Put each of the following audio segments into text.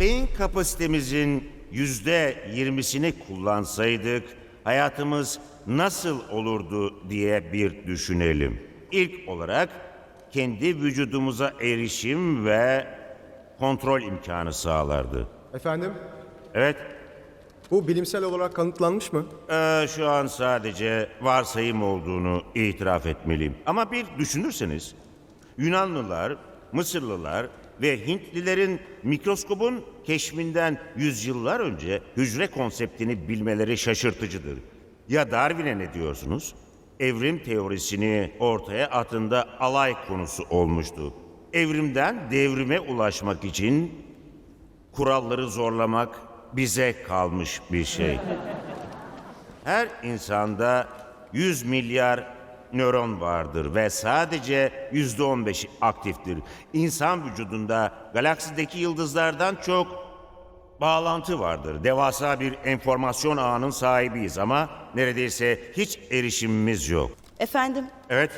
Beyin kapasitemizin yüzde yirmisini kullansaydık hayatımız nasıl olurdu diye bir düşünelim. İlk olarak kendi vücudumuza erişim ve kontrol imkanı sağlardı. Efendim, Evet, bu bilimsel olarak kanıtlanmış mı? Ee, şu an sadece varsayım olduğunu itiraf etmeliyim. Ama bir düşünürseniz Yunanlılar, Mısırlılar ve Hintlilerin mikroskobun keşfinden yüzyıllar önce hücre konseptini bilmeleri şaşırtıcıdır. Ya Darwin'e ne diyorsunuz? Evrim teorisini ortaya attığında alay konusu olmuştu. Evrimden devrime ulaşmak için kuralları zorlamak bize kalmış bir şey. Her insanda 100 milyar nöron vardır ve sadece yüzde on beşi aktiftir. İnsan vücudunda galaksideki yıldızlardan çok bağlantı vardır. Devasa bir enformasyon ağının sahibiyiz ama neredeyse hiç erişimimiz yok. Efendim, Evet,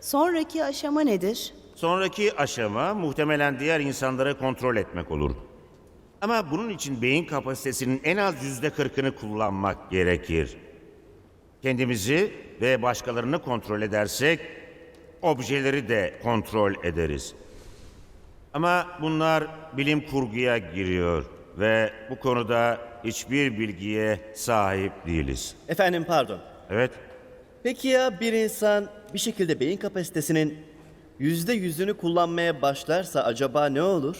sonraki aşama nedir? Sonraki aşama muhtemelen diğer insanları kontrol etmek olur. Ama bunun için beyin kapasitesinin en az yüzde kırkını kullanmak gerekir. Kendimizi ve başkalarını kontrol edersek, objeleri de kontrol ederiz. Ama bunlar bilim kurguya giriyor ve bu konuda hiçbir bilgiye sahip değiliz. Efendim pardon. Evet, Peki ya bir insan bir şekilde beyin kapasitesinin yüzde yüzünü kullanmaya başlarsa acaba ne olur?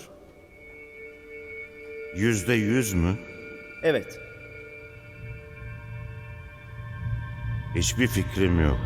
yüzde yüz mü? Evet. Hiçbir fikrim yok.